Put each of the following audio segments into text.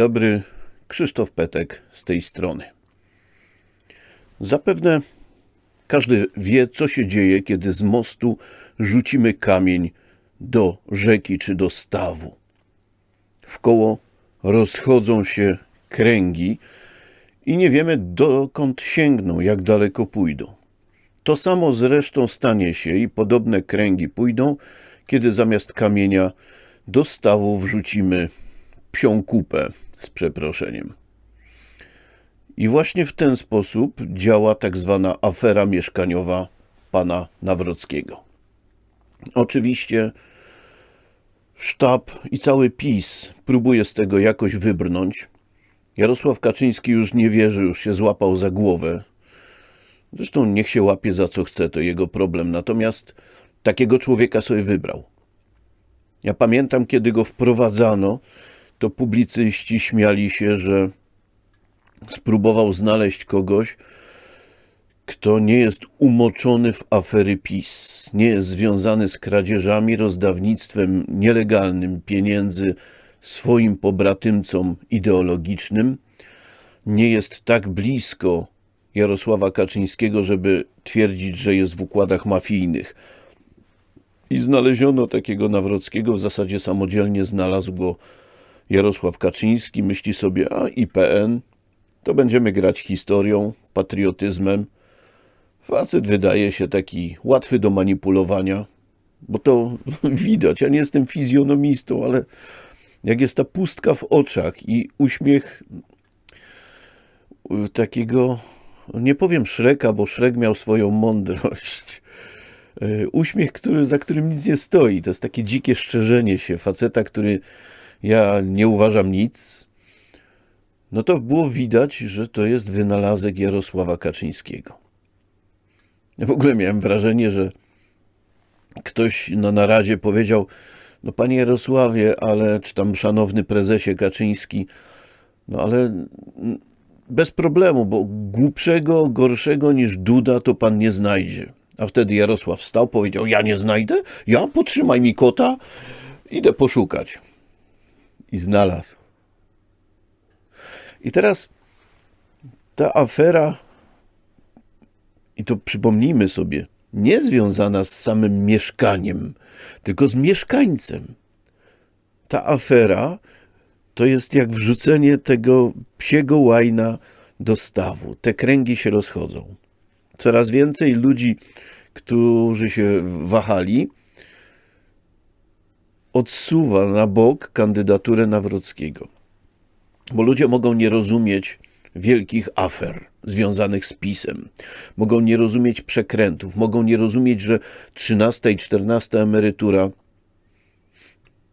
dobry, Krzysztof Petek z tej strony. Zapewne każdy wie, co się dzieje, kiedy z mostu rzucimy kamień do rzeki czy do stawu. W koło rozchodzą się kręgi i nie wiemy, dokąd sięgną, jak daleko pójdą. To samo zresztą stanie się i podobne kręgi pójdą, kiedy zamiast kamienia do stawu wrzucimy psią kupę z przeproszeniem. I właśnie w ten sposób działa tak zwana afera mieszkaniowa pana Nawrockiego. Oczywiście sztab i cały PiS próbuje z tego jakoś wybrnąć. Jarosław Kaczyński już nie wierzy, już się złapał za głowę. Zresztą niech się łapie za co chce, to jego problem. Natomiast takiego człowieka sobie wybrał. Ja pamiętam, kiedy go wprowadzano, to publicyści śmiali się, że spróbował znaleźć kogoś, kto nie jest umoczony w afery PiS, nie jest związany z kradzieżami, rozdawnictwem nielegalnym pieniędzy swoim pobratymcom ideologicznym, nie jest tak blisko Jarosława Kaczyńskiego, żeby twierdzić, że jest w układach mafijnych. I znaleziono takiego Nawrockiego, w zasadzie samodzielnie znalazł go Jarosław Kaczyński. Myśli sobie, a IPN, to będziemy grać historią, patriotyzmem. Facet wydaje się taki łatwy do manipulowania, bo to widać. Ja nie jestem fizjonomistą, ale jak jest ta pustka w oczach i uśmiech takiego, nie powiem Szreka, bo Szrek miał swoją mądrość. Uśmiech, który, za którym nic nie stoi. To jest takie dzikie szczerzenie się faceta, który ja nie uważam nic, no to było widać, że to jest wynalazek Jarosława Kaczyńskiego. Ja w ogóle miałem wrażenie, że ktoś na naradzie powiedział, no panie Jarosławie, ale, czy tam szanowny prezesie Kaczyński, no ale bez problemu, bo głupszego, gorszego niż Duda to pan nie znajdzie. A wtedy Jarosław wstał, powiedział, ja nie znajdę? Ja? Potrzymaj mi kota, idę poszukać. I znalazł. I teraz ta afera, i to przypomnijmy sobie, nie związana z samym mieszkaniem, tylko z mieszkańcem. Ta afera to jest jak wrzucenie tego psiego łajna do stawu. Te kręgi się rozchodzą. Coraz więcej ludzi, którzy się wahali, odsuwa na bok kandydaturę Nawrockiego. Bo ludzie mogą nie rozumieć wielkich afer związanych z pisem, mogą nie rozumieć przekrętów, mogą nie rozumieć, że 13 i 14 emerytura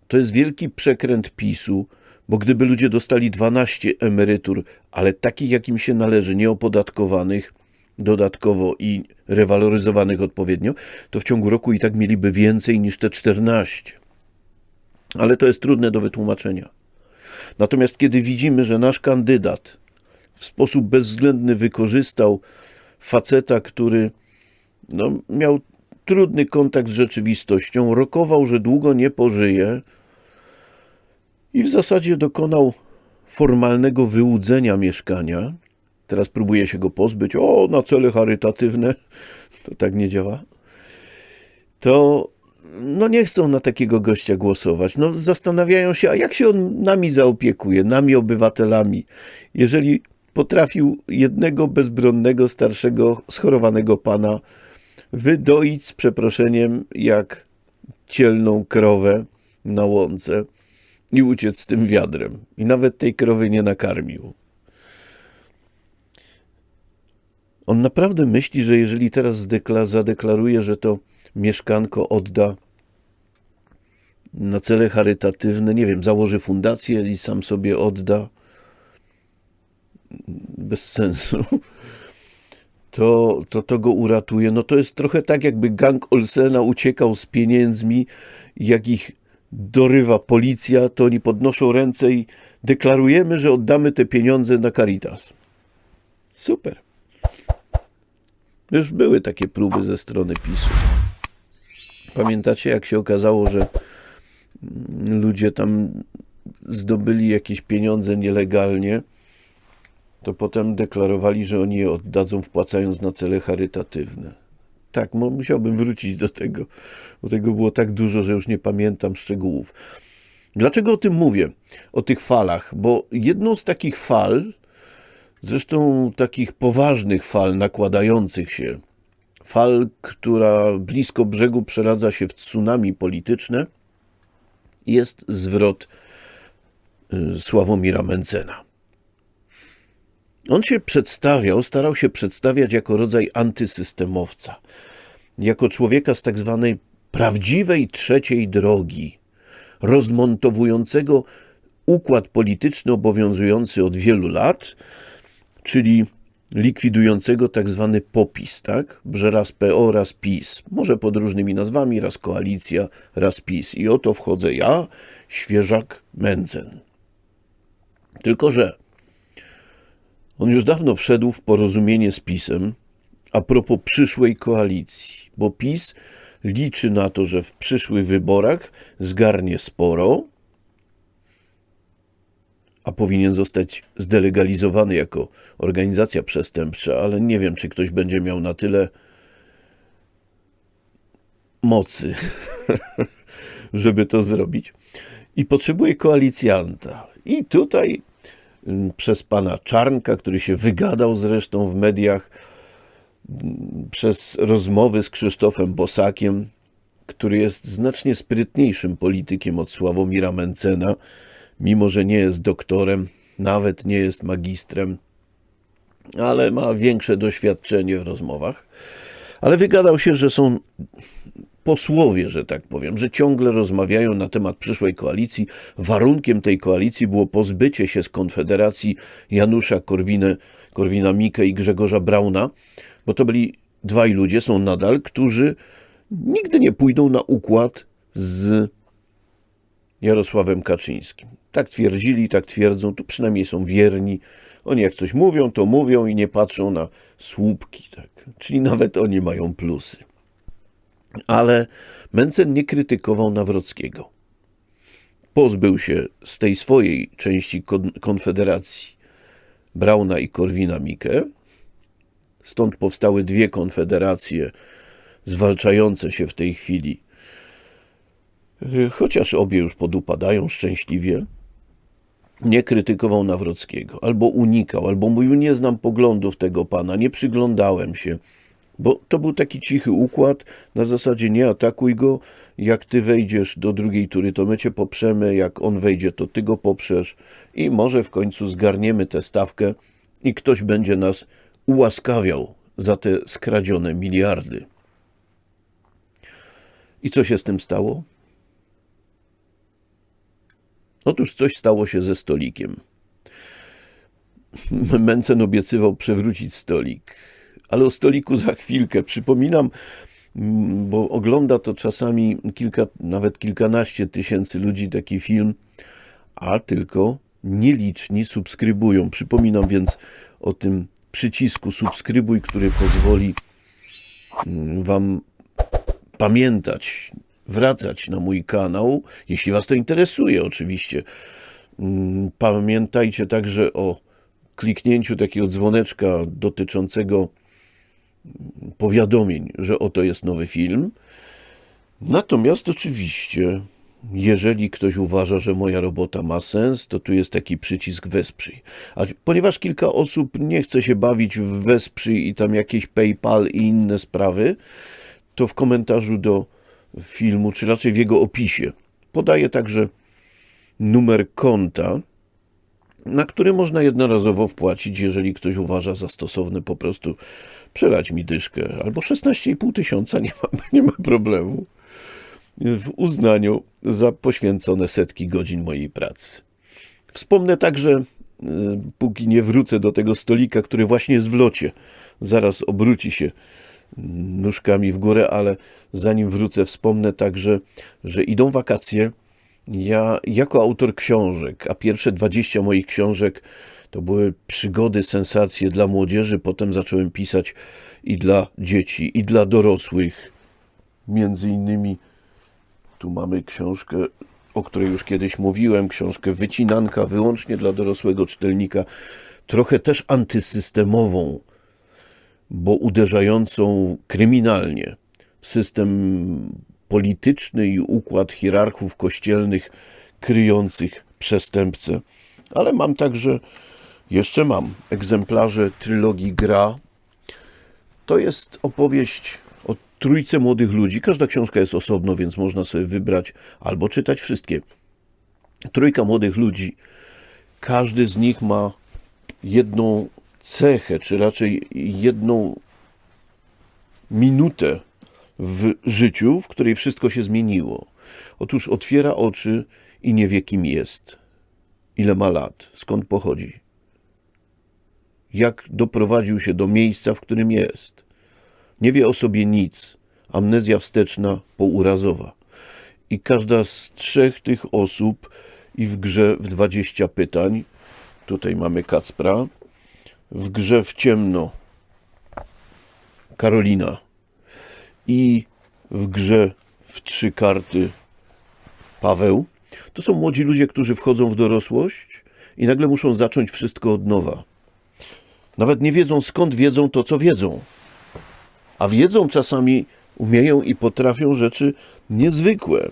to jest wielki przekręt PiSu, bo gdyby ludzie dostali 12 emerytur, ale takich, jakim się należy, nieopodatkowanych dodatkowo i rewaloryzowanych odpowiednio, to w ciągu roku i tak mieliby więcej niż te 14. Ale to jest trudne do wytłumaczenia. Natomiast kiedy widzimy, że nasz kandydat w sposób bezwzględny wykorzystał faceta, który no, miał trudny kontakt z rzeczywistością, rokował, że długo nie pożyje i w zasadzie dokonał formalnego wyłudzenia mieszkania. Teraz próbuje się go pozbyć. O, na cele charytatywne. To tak nie działa. To no nie chcą na takiego gościa głosować. No zastanawiają się, a jak się on nami zaopiekuje, nami obywatelami, jeżeli potrafił jednego bezbronnego, starszego, schorowanego pana wydoić z przeproszeniem jak cielną krowę na łące i uciec z tym wiadrem. I nawet tej krowy nie nakarmił. On naprawdę myśli, że jeżeli teraz zadeklaruje, że to mieszkanko odda na cele charytatywne, nie wiem, założy fundację i sam sobie odda, bez sensu, to, to, to go uratuje. No to jest trochę tak, jakby gang Olsena uciekał z pieniędzmi, jak ich dorywa policja, to oni podnoszą ręce i deklarujemy, że oddamy te pieniądze na Caritas. Super. Już były takie próby ze strony PiSu. Pamiętacie, jak się okazało, że ludzie tam zdobyli jakieś pieniądze nielegalnie, to potem deklarowali, że oni je oddadzą wpłacając na cele charytatywne. Tak, musiałbym wrócić do tego, bo tego było tak dużo, że już nie pamiętam szczegółów. Dlaczego o tym mówię? O tych falach? Bo jedną z takich fal, zresztą takich poważnych fal nakładających się, fal, która blisko brzegu przeradza się w tsunami polityczne, jest zwrot y, Sławomira Mencena. On się przedstawiał, starał się przedstawiać jako rodzaj antysystemowca, jako człowieka z tak zwanej prawdziwej trzeciej drogi, rozmontowującego układ polityczny obowiązujący od wielu lat, czyli likwidującego tak zwany popis, tak? Że raz PO, raz PiS. Może pod różnymi nazwami, raz koalicja, raz PiS. I oto wchodzę ja, świeżak Mencen. Tylko, że on już dawno wszedł w porozumienie z PiSem a propos przyszłej koalicji, bo PiS liczy na to, że w przyszłych wyborach zgarnie sporo, a powinien zostać zdelegalizowany jako organizacja przestępcza, ale nie wiem, czy ktoś będzie miał na tyle mocy, żeby to zrobić. I potrzebuje koalicjanta. I tutaj mm, przez pana Czarnka, który się wygadał zresztą w mediach, mm, przez rozmowy z Krzysztofem Bosakiem, który jest znacznie sprytniejszym politykiem od Sławomira Mencena, mimo że nie jest doktorem, nawet nie jest magistrem, ale ma większe doświadczenie w rozmowach. Ale wygadał się, że są posłowie, że tak powiem, że ciągle rozmawiają na temat przyszłej koalicji. Warunkiem tej koalicji było pozbycie się z Konfederacji Janusza Korwinę, Korwina-Mikke i Grzegorza Brauna, bo to byli dwaj ludzie, są nadal, którzy nigdy nie pójdą na układ z Jarosławem Kaczyńskim. Tak twierdzili, tak twierdzą, tu przynajmniej są wierni. Oni jak coś mówią, to mówią i nie patrzą na słupki. Tak? Czyli nawet oni mają plusy. Ale Mencen nie krytykował Nawrockiego. Pozbył się z tej swojej części konfederacji Brauna i Korwina-Mikke. Stąd powstały dwie konfederacje zwalczające się w tej chwili chociaż obie już podupadają szczęśliwie, nie krytykował Nawrockiego, albo unikał, albo mówił, nie znam poglądów tego pana, nie przyglądałem się, bo to był taki cichy układ, na zasadzie nie atakuj go, jak ty wejdziesz do drugiej tury, to my cię poprzemy, jak on wejdzie, to ty go poprzesz i może w końcu zgarniemy tę stawkę i ktoś będzie nas ułaskawiał za te skradzione miliardy. I co się z tym stało? Otóż coś stało się ze stolikiem. Mencen obiecywał przewrócić stolik, ale o stoliku za chwilkę. Przypominam, mm, bo ogląda to czasami kilka, nawet kilkanaście tysięcy ludzi taki film, a tylko nieliczni subskrybują. Przypominam więc o tym przycisku subskrybuj, który pozwoli mm, Wam pamiętać wracać na mój kanał, jeśli Was to interesuje oczywiście. Mm, pamiętajcie także o kliknięciu takiego dzwoneczka dotyczącego powiadomień, że oto jest nowy film. Natomiast oczywiście, jeżeli ktoś uważa, że moja robota ma sens, to tu jest taki przycisk wesprzyj. A ponieważ kilka osób nie chce się bawić w wesprzyj i tam jakieś PayPal i inne sprawy, to w komentarzu do filmu, czy raczej w jego opisie. Podaje także numer konta, na który można jednorazowo wpłacić, jeżeli ktoś uważa za stosowne po prostu przelać mi dyszkę, albo 16,5 tysiąca, nie ma, nie ma problemu, w uznaniu za poświęcone setki godzin mojej pracy. Wspomnę także, y, póki nie wrócę do tego stolika, który właśnie jest w locie, zaraz obróci się nóżkami w górę, ale zanim wrócę, wspomnę także, że idą wakacje. Ja, jako autor książek, a pierwsze 20 moich książek to były przygody, sensacje dla młodzieży, potem zacząłem pisać i dla dzieci, i dla dorosłych. Między innymi tu mamy książkę o której już kiedyś mówiłem, książkę wycinanka wyłącznie dla dorosłego czytelnika, trochę też antysystemową, bo uderzającą kryminalnie w system polityczny i układ hierarchów kościelnych kryjących przestępcę. Ale mam także, jeszcze mam egzemplarze trylogii Gra. To jest opowieść o trójce młodych ludzi. Każda książka jest osobno, więc można sobie wybrać albo czytać wszystkie. Trójka młodych ludzi. Każdy z nich ma jedną cechę, czy raczej jedną minutę w życiu, w której wszystko się zmieniło. Otóż otwiera oczy i nie wie, kim jest, ile ma lat, skąd pochodzi, jak doprowadził się do miejsca, w którym jest. Nie wie o sobie nic, amnezja wsteczna, pourazowa. I każda z trzech tych osób, i w grze w 20 pytań, tutaj mamy Kacpra, w grze w ciemno Karolina i w grze w trzy karty Paweł, to są młodzi ludzie, którzy wchodzą w dorosłość i nagle muszą zacząć wszystko od nowa. Nawet nie wiedzą skąd wiedzą to, co wiedzą. A wiedzą czasami, umieją i potrafią rzeczy niezwykłe,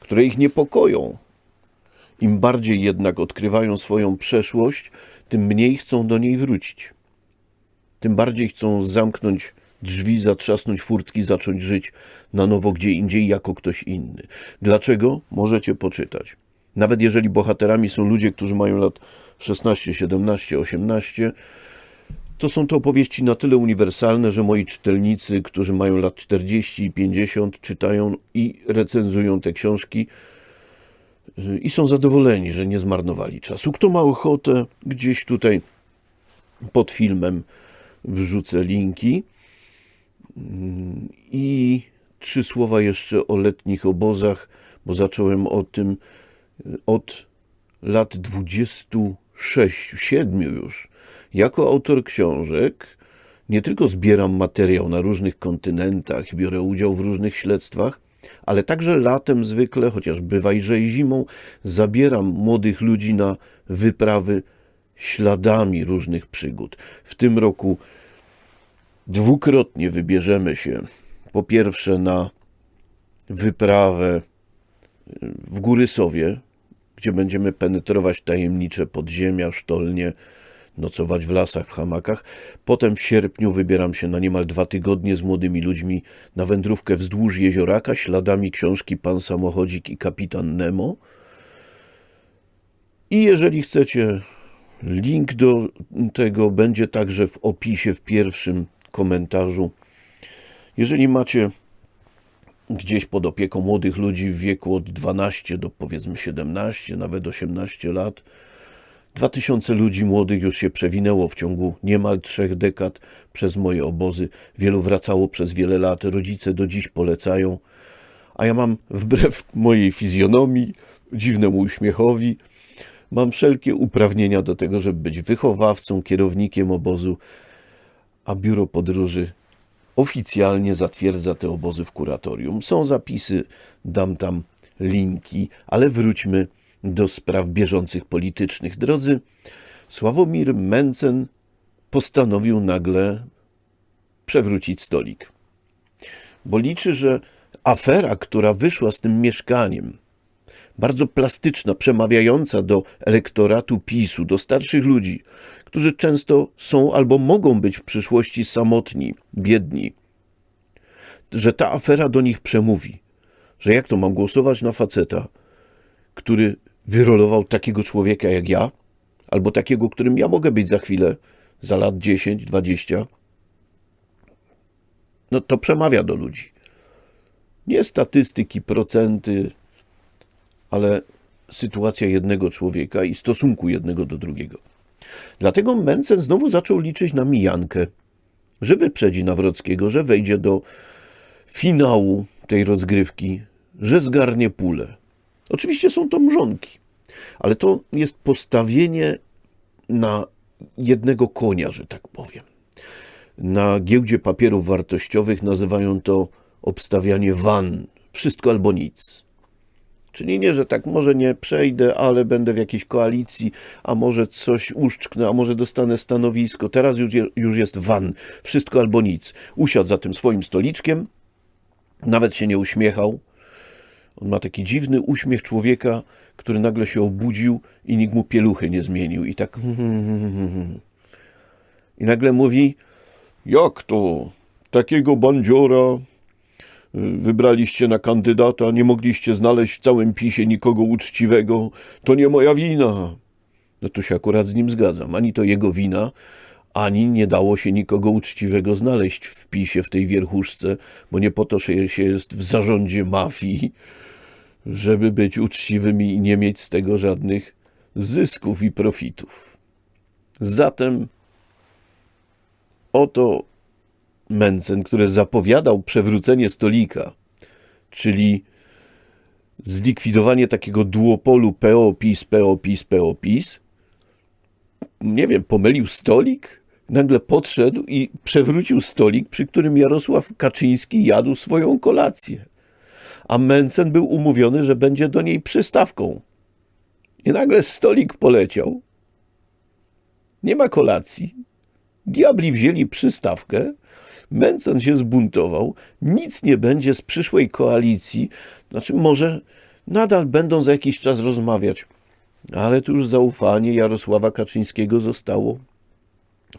które ich niepokoją. Im bardziej jednak odkrywają swoją przeszłość, tym mniej chcą do niej wrócić. Tym bardziej chcą zamknąć drzwi, zatrzasnąć furtki, zacząć żyć na nowo gdzie indziej jako ktoś inny. Dlaczego? Możecie poczytać. Nawet jeżeli bohaterami są ludzie, którzy mają lat 16, 17, 18, to są to opowieści na tyle uniwersalne, że moi czytelnicy, którzy mają lat 40 i 50, czytają i recenzują te książki i są zadowoleni, że nie zmarnowali czasu. Kto ma ochotę, gdzieś tutaj pod filmem wrzucę linki. I trzy słowa jeszcze o letnich obozach, bo zacząłem o tym od lat 26, 7 już. Jako autor książek nie tylko zbieram materiał na różnych kontynentach, biorę udział w różnych śledztwach, ale także latem zwykle, chociaż bywa i że i zimą, zabieram młodych ludzi na wyprawy śladami różnych przygód. W tym roku dwukrotnie wybierzemy się. Po pierwsze na wyprawę w Góry Sowie, gdzie będziemy penetrować tajemnicze podziemia, sztolnie, nocować w lasach, w hamakach. Potem w sierpniu wybieram się na niemal dwa tygodnie z młodymi ludźmi na wędrówkę wzdłuż jezioraka, śladami książki Pan Samochodzik i Kapitan Nemo. I jeżeli chcecie, link do tego będzie także w opisie w pierwszym komentarzu. Jeżeli macie gdzieś pod opieką młodych ludzi w wieku od 12 do powiedzmy 17, nawet 18 lat, 2000 ludzi młodych już się przewinęło w ciągu niemal trzech dekad przez moje obozy. Wielu wracało przez wiele lat, rodzice do dziś polecają, a ja mam wbrew mojej fizjonomii, dziwnemu uśmiechowi, mam wszelkie uprawnienia do tego, żeby być wychowawcą, kierownikiem obozu, a biuro podróży oficjalnie zatwierdza te obozy w kuratorium. Są zapisy, dam tam linki, ale wróćmy do spraw bieżących politycznych. Drodzy, Sławomir Mencen postanowił nagle przewrócić stolik, bo liczy, że afera, która wyszła z tym mieszkaniem, bardzo plastyczna, przemawiająca do elektoratu PiSu, do starszych ludzi, którzy często są albo mogą być w przyszłości samotni, biedni, że ta afera do nich przemówi, że jak to mam głosować na faceta, który wyrolował takiego człowieka jak ja, albo takiego, którym ja mogę być za chwilę, za lat 10, 20. No to przemawia do ludzi. Nie statystyki, procenty, ale sytuacja jednego człowieka i stosunku jednego do drugiego. Dlatego Mencen znowu zaczął liczyć na mijankę, że wyprzedzi Nawrockiego, że wejdzie do finału tej rozgrywki, że zgarnie pulę. Oczywiście są to mrzonki, ale to jest postawienie na jednego konia, że tak powiem. Na giełdzie papierów wartościowych nazywają to obstawianie wan, wszystko albo nic. Czyli nie, że tak, może nie przejdę, ale będę w jakiejś koalicji, a może coś uszczknę, a może dostanę stanowisko. Teraz już, już jest van, wszystko albo nic. Usiadł za tym swoim stoliczkiem, nawet się nie uśmiechał. On ma taki dziwny uśmiech człowieka, który nagle się obudził i nikt mu pieluchy nie zmienił. I tak. I nagle mówi: Jak to? Takiego bandziora wybraliście na kandydata, nie mogliście znaleźć w całym pisie nikogo uczciwego. To nie moja wina. No to się akurat z nim zgadzam. Ani to jego wina, ani nie dało się nikogo uczciwego znaleźć w pisie, w tej wierchuszce, bo nie po to że się jest w zarządzie mafii, żeby być uczciwymi i nie mieć z tego żadnych zysków i profitów. Zatem oto Mencen, który zapowiadał przewrócenie stolika, czyli zlikwidowanie takiego duopolu PO-PiS, PO-PiS, PO-PiS, nie wiem, pomylił stolik? Nagle podszedł i przewrócił stolik, przy którym Jarosław Kaczyński jadł swoją kolację. A Mencen był umówiony, że będzie do niej przystawką. I nagle stolik poleciał. Nie ma kolacji. Diabli wzięli przystawkę. Mencen się zbuntował. Nic nie będzie z przyszłej koalicji. Znaczy, może nadal będą za jakiś czas rozmawiać. Ale tu już zaufanie Jarosława Kaczyńskiego zostało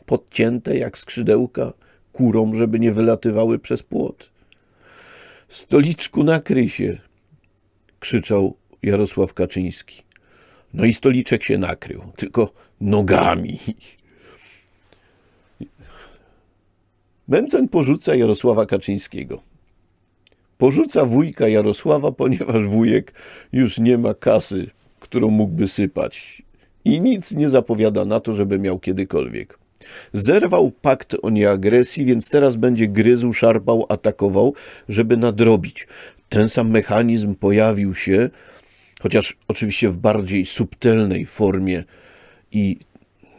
podcięte jak skrzydełka kurom, żeby nie wylatywały przez płot. Stoliczku nakryj się, krzyczał Jarosław Kaczyński. No i stoliczek się nakrył, tylko nogami. Mencen porzuca Jarosława Kaczyńskiego. Porzuca wujka Jarosława, ponieważ wujek już nie ma kasy, którą mógłby sypać. I nic nie zapowiada na to, żeby miał kiedykolwiek. Zerwał pakt o nieagresji, więc teraz będzie gryzł, szarpał, atakował, żeby nadrobić. Ten sam mechanizm pojawił się, chociaż oczywiście w bardziej subtelnej formie i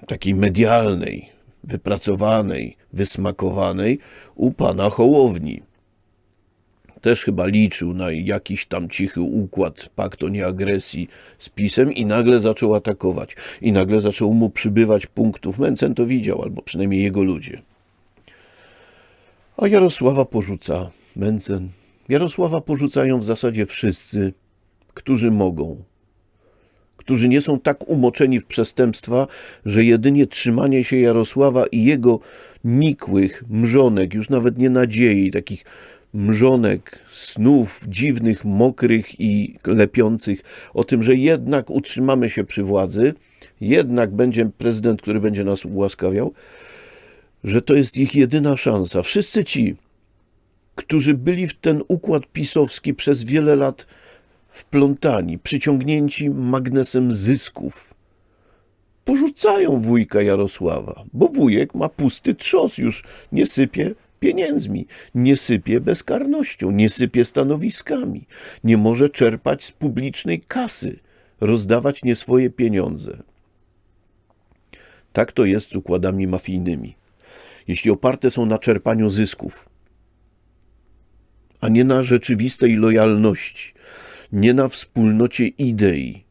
takiej medialnej, wypracowanej, wysmakowanej u pana Hołowni. Też chyba liczył na jakiś tam cichy układ, pakt o nieagresji z pisem i nagle zaczął atakować. I nagle zaczął mu przybywać punktów. Mencen to widział, albo przynajmniej jego ludzie. A Jarosława porzuca Mencen. Jarosława porzucają w zasadzie wszyscy, którzy mogą. Którzy nie są tak umoczeni w przestępstwa, że jedynie trzymanie się Jarosława i jego nikłych mrzonek, już nawet nie nadziei, takich mrzonek, snów dziwnych, mokrych i lepiących o tym, że jednak utrzymamy się przy władzy, jednak będzie prezydent, który będzie nas ułaskawiał, że to jest ich jedyna szansa. Wszyscy ci, którzy byli w ten układ pisowski przez wiele lat wplątani, przyciągnięci magnesem zysków, porzucają wujka Jarosława, bo wujek ma pusty trzos, już nie sypie pieniędzmi, nie sypie bezkarnością, nie sypie stanowiskami, nie może czerpać z publicznej kasy, rozdawać nie swoje pieniądze. Tak to jest z układami mafijnymi. Jeśli oparte są na czerpaniu zysków, a nie na rzeczywistej lojalności, nie na wspólnocie idei.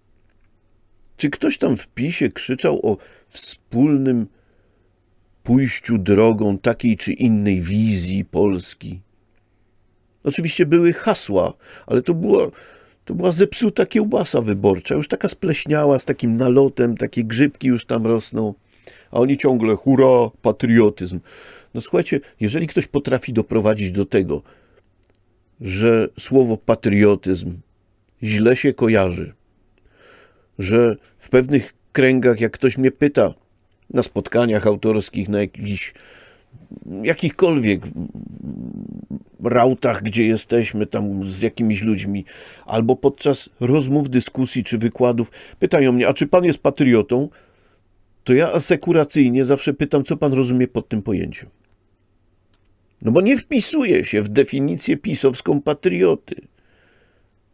Czy ktoś tam w PiSie krzyczał o wspólnym pójściu drogą takiej czy innej wizji Polski? Oczywiście były hasła, ale to była, to była zepsuta kiełbasa wyborcza, już taka spleśniała, z takim nalotem, takie grzybki już tam rosną, a oni ciągle hurra, patriotyzm. No słuchajcie, jeżeli ktoś potrafi doprowadzić do tego, że słowo patriotyzm źle się kojarzy, że w pewnych kręgach, jak ktoś mnie pyta na spotkaniach autorskich, na jakichś jakichkolwiek rautach, gdzie jesteśmy tam z jakimiś ludźmi, albo podczas rozmów, dyskusji czy wykładów, pytają mnie, a czy pan jest patriotą? To ja asekuracyjnie zawsze pytam, co pan rozumie pod tym pojęciem. No bo nie wpisuję się w definicję pisowską patrioty.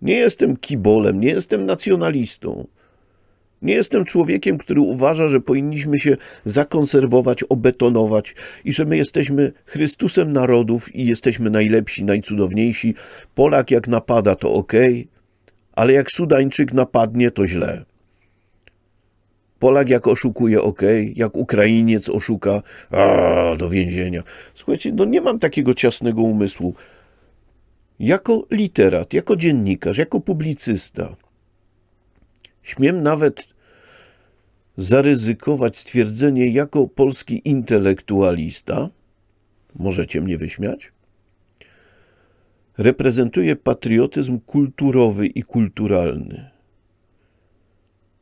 Nie jestem kibolem, nie jestem nacjonalistą. Nie jestem człowiekiem, który uważa, że powinniśmy się zakonserwować, obetonować i że my jesteśmy Chrystusem narodów i jesteśmy najlepsi, najcudowniejsi. Polak jak napada, to ok, ale jak Sudańczyk napadnie, to źle. Polak jak oszukuje, ok, jak Ukrainiec oszuka, a, do więzienia. Słuchajcie, no nie mam takiego ciasnego umysłu. Jako literat, jako dziennikarz, jako publicysta, śmiem nawet zaryzykować stwierdzenie jako polski intelektualista, możecie mnie wyśmiać, reprezentuje patriotyzm kulturowy i kulturalny.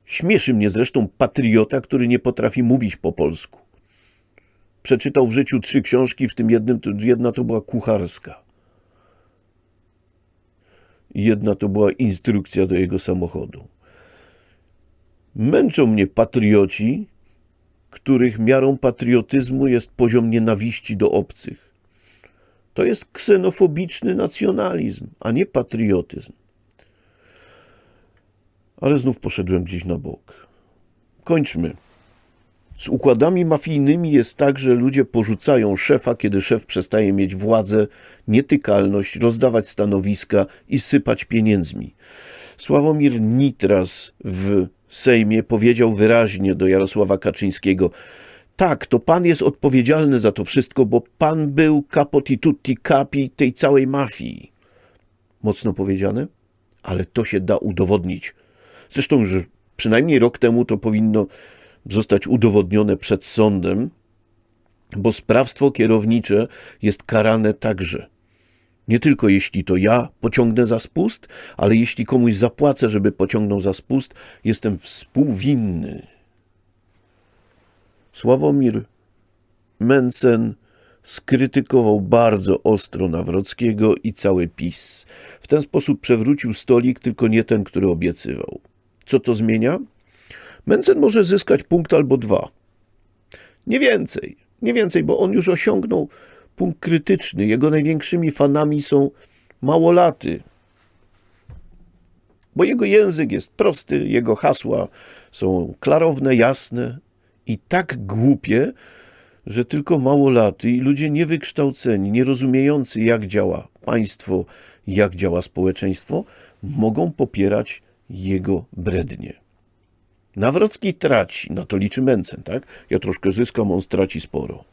Śmieszy mnie zresztą patriota, który nie potrafi mówić po polsku. Przeczytał w życiu trzy książki, w tym jednym, jedna to była kucharska. Jedna to była instrukcja do jego samochodu. Męczą mnie patrioci, których miarą patriotyzmu jest poziom nienawiści do obcych. To jest ksenofobiczny nacjonalizm, a nie patriotyzm. Ale znów poszedłem gdzieś na bok. Kończmy. Z układami mafijnymi jest tak, że ludzie porzucają szefa, kiedy szef przestaje mieć władzę, nietykalność, rozdawać stanowiska i sypać pieniędzmi. Sławomir Nitras w Sejmie powiedział wyraźnie do Jarosława Kaczyńskiego: Tak, to pan jest odpowiedzialny za to wszystko, bo pan był capoti tutti capi tej całej mafii. Mocno powiedziane, ale to się da udowodnić. Zresztą, że przynajmniej rok temu to powinno zostać udowodnione przed sądem, bo sprawstwo kierownicze jest karane także. Nie tylko jeśli to ja pociągnę za spust, ale jeśli komuś zapłacę, żeby pociągnął za spust, jestem współwinny. Sławomir Mencen skrytykował bardzo ostro Nawrockiego i cały PiS. W ten sposób przewrócił stolik, tylko nie ten, który obiecywał. Co to zmienia? Mencen może zyskać punkt albo dwa. Nie więcej, nie więcej, bo on już osiągnął punkt krytyczny. Jego największymi fanami są małolaty, bo jego język jest prosty, jego hasła są klarowne, jasne i tak głupie, że tylko małolaty i ludzie niewykształceni, nierozumiejący jak działa państwo, jak działa społeczeństwo, mogą popierać jego brednie. Nawrocki traci, na to liczy Mencen, tak? Ja troszkę zyskam, on straci sporo.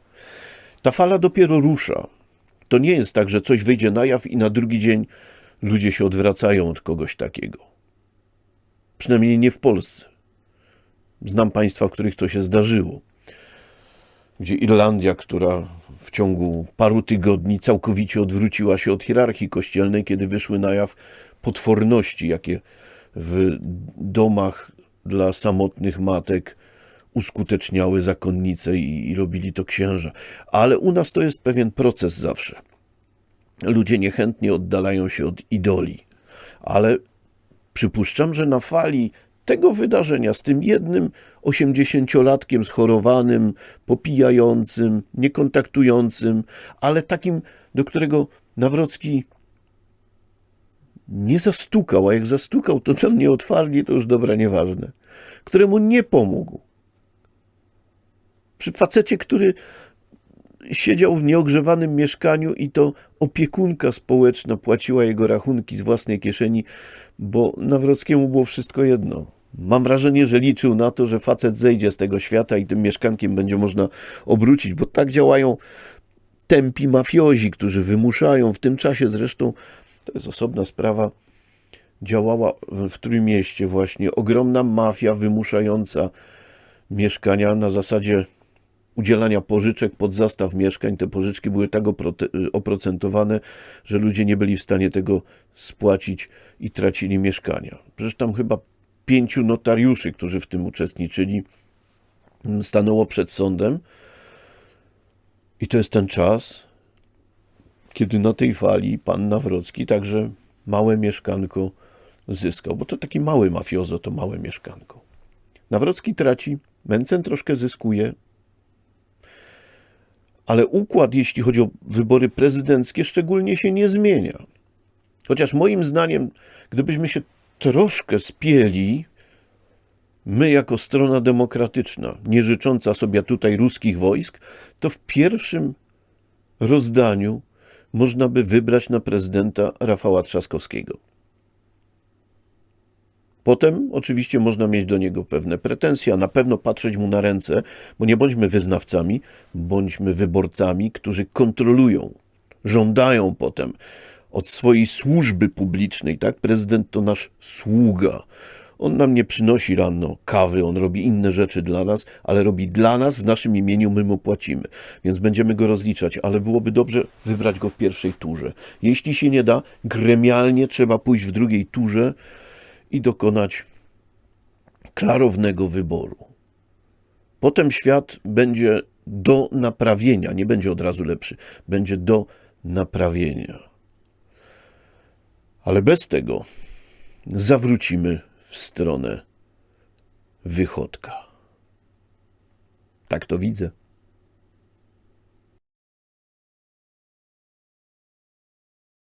Ta fala dopiero rusza. To nie jest tak, że coś wyjdzie na jaw i na drugi dzień ludzie się odwracają od kogoś takiego. Przynajmniej nie w Polsce. Znam państwa, w których to się zdarzyło. Gdzie Irlandia, która w ciągu paru tygodni całkowicie odwróciła się od hierarchii kościelnej, kiedy wyszły na jaw potworności, jakie w domach dla samotnych matek uskuteczniały zakonnice i, i robili to księża. Ale u nas to jest pewien proces zawsze. Ludzie niechętnie oddalają się od idoli, ale przypuszczam, że na fali tego wydarzenia z tym jednym osiemdziesięciolatkiem schorowanym, popijającym, niekontaktującym, ale takim, do którego Nawrocki nie zastukał, a jak zastukał, to tam nie otwarli, to już dobra, nieważne, któremu nie pomógł. Przy facecie, który siedział w nieogrzewanym mieszkaniu i to opiekunka społeczna płaciła jego rachunki z własnej kieszeni, bo Nawrockiemu było wszystko jedno. Mam wrażenie, że liczył na to, że facet zejdzie z tego świata i tym mieszkankiem będzie można obrócić, bo tak działają tempi mafiozi, którzy wymuszają w tym czasie zresztą to jest osobna sprawa. Działała w Trójmieście właśnie ogromna mafia wymuszająca mieszkania na zasadzie udzielania pożyczek pod zastaw mieszkań. Te pożyczki były tak oprocentowane, że ludzie nie byli w stanie tego spłacić i tracili mieszkania. Przecież tam chyba pięciu notariuszy, którzy w tym uczestniczyli, stanęło przed sądem. I to jest ten czas, kiedy na tej fali pan Nawrocki także małe mieszkanko zyskał, bo to taki mały mafiozo, to małe mieszkanko. Nawrocki traci, Mencen troszkę zyskuje, ale układ, jeśli chodzi o wybory prezydenckie, szczególnie się nie zmienia. Chociaż moim zdaniem, gdybyśmy się troszkę spieli, my jako strona demokratyczna, nie życząca sobie tutaj ruskich wojsk, to w pierwszym rozdaniu można by wybrać na prezydenta Rafała Trzaskowskiego. Potem oczywiście można mieć do niego pewne pretensje, a na pewno patrzeć mu na ręce, bo nie bądźmy wyznawcami, bądźmy wyborcami, którzy kontrolują, żądają potem od swojej służby publicznej, tak? Prezydent to nasz sługa. On nam nie przynosi rano kawy, on robi inne rzeczy dla nas, ale robi dla nas, w naszym imieniu my mu płacimy. Więc będziemy go rozliczać, ale byłoby dobrze wybrać go w pierwszej turze. Jeśli się nie da, gremialnie trzeba pójść w drugiej turze i dokonać klarownego wyboru. Potem świat będzie do naprawienia, nie będzie od razu lepszy, będzie do naprawienia. Ale bez tego zawrócimy w stronę wychodka. Tak to widzę.